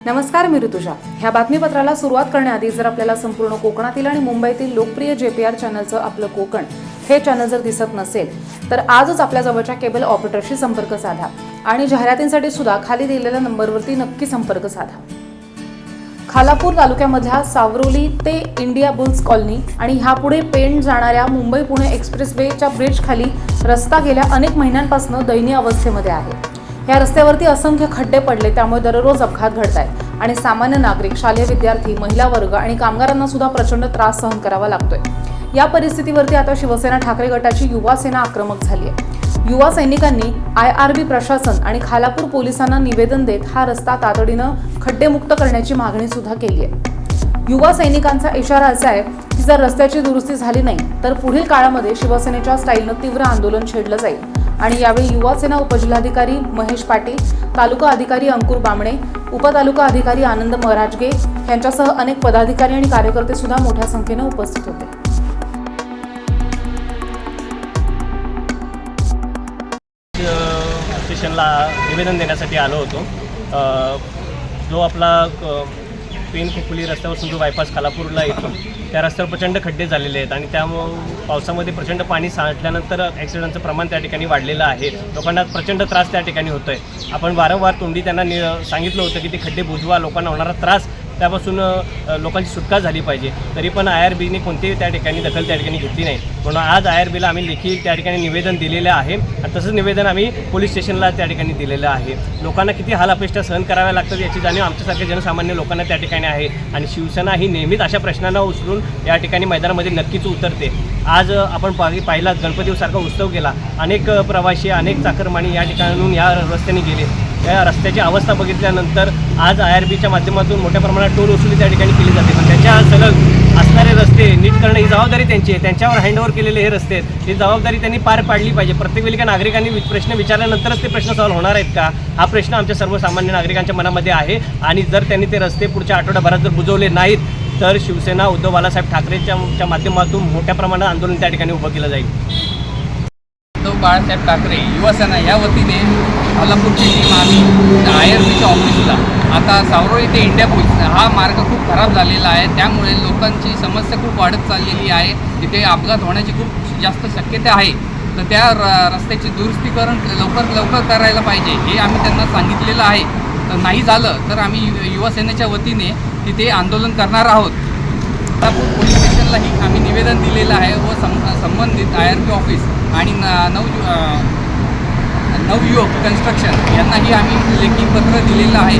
नमस्कार मी ऋतुजा. ह्या बातमीपत्राला सुरुवात करण्याआधी जर आपल्याला संपूर्ण कोकणातील आणि मुंबईतील लोकप्रिय जे पी आर चॅनलचं आपलं कोकण हे चॅनल जर दिसत नसेल तर आजच आपल्या जवळच्या केबल ऑपरेटरशी संपर्क साधा आणि जाहिरातींसाठी सुद्धा खाली दिलेल्या नंबरवरती नक्की संपर्क साधा. खालापूर तालुक्यामधल्या सावरोली ते इंडिया बुल्स कॉलनी आणि ह्यापुढे पेण जाणाऱ्या मुंबई पुणे एक्सप्रेस वेच्या रस्ता गेल्या अनेक महिन्यांपासून दयनीय अवस्थेमध्ये आहे. या रस्त्यावरती असंख्य खड्डे पडले त्यामुळे दररोज अपघात घडत आहेत आणि सामान्य नागरिक शालेय विद्यार्थी महिला वर्ग आणि कामगारांना सुद्धा प्रचंड त्रास सहन करावा लागतोय. या परिस्थितीवरती आता शिवसेना ठाकरे गटाची युवा सेना आक्रमक झाली आहे युवा सैनिकांनी आय आर बी प्रशासन आणि खालापूर पोलिसांना निवेदन देत हा रस्ता तातडीनं खड्डेमुक्त करण्याची मागणी सुद्धा केली आहे युवा सैनिकांचा इशारा असा आहे की जर रस्त्याची दुरुस्ती झाली नाही तर पुढील काळामध्ये शिवसेनेच्या स्टाईलनं तीव्र आंदोलन छेडलं जाईल. आणि यावेळी युवा सेना उपजिल्हाधिकारी महेश पाटील तालुका अधिकारी अंकुर बामणे उपतालुका अधिकारी आनंद मराजगे यांच्यासह अनेक पदाधिकारी आणि कार्यकर्ते सुद्धा मोठ्या संख्येने उपस्थित होते. स्टेशनला निवेदन देण्यासाठी आलो होतो. जो आपला पेन खोकुली रस्त्यापासून जो बायपास खालापूरला येतो त्या रस्त्यावर प्रचंड खड्डे झालेले आहेत आणि त्यामुळं पावसामध्ये प्रचंड पाणी साठल्यानंतर ॲक्सिडेंटचं प्रमाण त्या ठिकाणी वाढलेलं आहे. लोकांना प्रचंड त्रास त्या ठिकाणी होतो आहे आपण वारंवार तोंडी त्यांना नि सांगितलं होतं की ते खड्डे बुजवा लोकांना होणारा त्रास त्यापासून लोकांची सुटका झाली पाहिजे. तरी पण आय आर बीने कोणतीही त्या ठिकाणी दखल त्या ठिकाणी घेतली नाही. म्हणून आज आय आर बीला आम्ही लेखी त्या ठिकाणी निवेदन दिलेलं आहे. आणि तसंच निवेदन आम्ही पोलीस स्टेशनला त्या ठिकाणी दिलेलं आहे. लोकांना किती हाल अपेष्टा सहन कराव्या लागतात याची जाणीव आमच्यासारख्या जनसामान्य लोकांना त्या ठिकाणी आहे. आणि शिवसेना ही नेहमीच अशा प्रश्नांना उचलून या ठिकाणी मैदानामध्ये नक्कीच उतरते. आज आपण पाहि पाहिला गणपतीसारखा उत्सव गेला. अनेक प्रवासी अनेक चाकरमानी या ठिकाणून या रस्त्याने गेले. या रस्त्याची अवस्था बघितल्यानंतर आज आय आर बीच्या माध्यमातून मोठ्या प्रमाणात टोल वसुली त्या ठिकाणी केली जाते. पण त्याच्या सलग असणारे रस्ते नीट करणं ही जबाबदारी त्यांची आहे. त्यांच्यावर हँडओव्हर केलेले हे रस्ते आहेत. ही जबाबदारी त्यांनी पार पाडली पाहिजे. प्रत्येक वेळी का नागरिकांनी प्रश्न विचारल्यानंतरच ते प्रश्न सॉल्व्ह होणार आहेत का? हा प्रश्न आमच्या सर्वसामान्य नागरिकांच्या मनामध्ये आहे. आणि जर त्यांनी ते रस्ते पुढच्या आठवड्याभरात जर बुजवले नाहीत तर शिवसेना उद्धव बाळासाहेब ठाकरेच्या माध्यमातून मोठ्या प्रमाणात आंदोलन त्या ठिकाणी उभं केलं जाईल. उद्धव बाळासाहेब ठाकरे युवासेना या वतीने कोल्हापूरची टीम आम्ही आय आर बीच्या ऑफिसला आता सावरोळी ते इंडिया पोलीस हा मार्ग खूप खराब झालेला आहे. त्यामुळे लोकांची समस्या खूप वाढत चाललेली आहे. तिथे अपघात होण्याची खूप जास्त शक्यता आहे. तर त्या र रस्त्याची दुरुस्तीकरण लवकर लवकर करायला पाहिजे. हे आम्ही त्यांना सांगितलेलं आहे. तर नाही झालं तर आम्ही यु- युवासेनेच्या वतीने तिथे आंदोलन करणार आहोत. कोल्हापूर पोलीस स्टेशनलाही आम्ही निवेदन दिलेलं आहे व सं संबंधित आय आर पी ऑफिस आणि न नवयुवक कन्स्ट्रक्शन यांनाही आम्ही लेखी पत्र दिलेलं आहे.